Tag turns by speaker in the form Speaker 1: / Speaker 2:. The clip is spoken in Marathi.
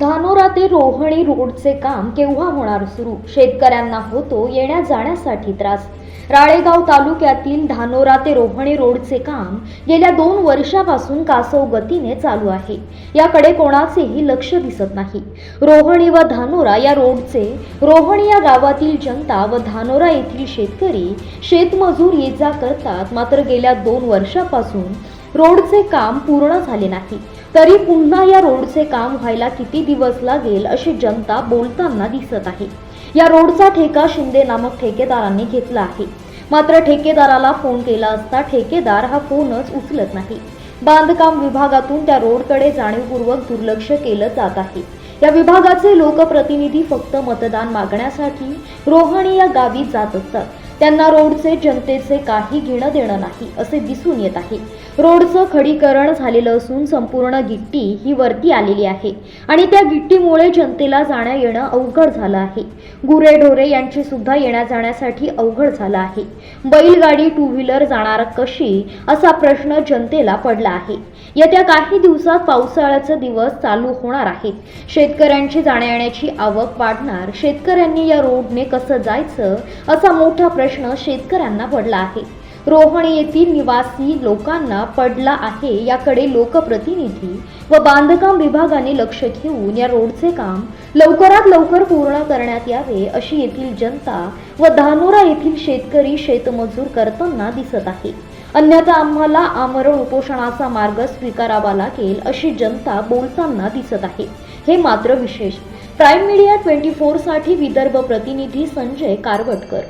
Speaker 1: धानोरा ते रोहणी रोडचे काम केव्हा होणार सुरू? शेतकऱ्यांना होतो येण्या जाण्यासाठी त्रास. राळेगाव तालुक्यातील धानोरा ते रोहणी रोडचे काम गेल्या दोन वर्षापासून कासव गतीने चालू आहे. याकडे कोणाचेही लक्ष दिसत नाही. रोहणी व धानोरा या रोडचे रोहणी या गावातील जनता व धानोरा येथील शेतकरी शेतमजूर ये जा करतात. मात्र गेल्या दोन वर्षापासून रोडचे काम पूर्ण झाले नाही. तरी पुन्हा या रोडचे काम व्हायला किती दिवस लागेल अशी जनता बोलताना दिसत आहे. या रोडचा ठेका शिंदे नामक ठेकेदारांनी घेतला आहे. मात्र ठेकेदाराला फोन केला असता ठेकेदार हा फोनच उचलत नाही. बांधकाम विभागातून त्या रोडकडे जाणीवपूर्वक दुर्लक्ष केलं जात आहे. या विभागाचे लोकप्रतिनिधी फक्त मतदान मागण्यासाठी रोहाणी या गावी जात असतात. त्यांना रोडचे जनतेचे काही घेणं देणं नाही असे दिसून येत आहे. रोडचं खडीकरण झालेलं असून संपूर्ण गिट्टी ही वरती आलेली आहे आणि त्या गिट्टीमुळे जनतेला जाण्या येणं अवघड झालं आहे. गुरेढोरे यांची सुद्धा येण्या जाण्यासाठी अवघड झालं आहे. बैलगाडी टू व्हीलर जाणार कशी? असा प्रश्न जनतेला पडला आहे. येत्या काही दिवसात पावसाळ्याचे दिवस चालू होणार आहेत. शेतकऱ्यांची जाण्या येण्याची आवक वाढणार. शेतकऱ्यांनी या रोडने कसं जायचं? असा मोठा प्रश्न शेतकऱ्यांना पडला आहे. रोहणी येथील निवासी लोकांना पडला आहे. याकडे लोकप्रतिनिधी व बांधकाम विभागाने लक्ष घेऊन या रोडचे काम लवकरात लवकर पूर्ण करण्यात यावे अशी येथील जनता व धानोरा येथील शेतकरी शेतमजूर करताना दिसत आहे. अन्यथा आम्हाला आमरण उपोषणाचा मार्ग स्वीकारावा लागेल अशी जनता बोलताना दिसत आहे. हे मात्र विशेष. प्राईम मीडिया ट्वेंटी फोरसाठी विदर्भ प्रतिनिधी संजय कारवटकर.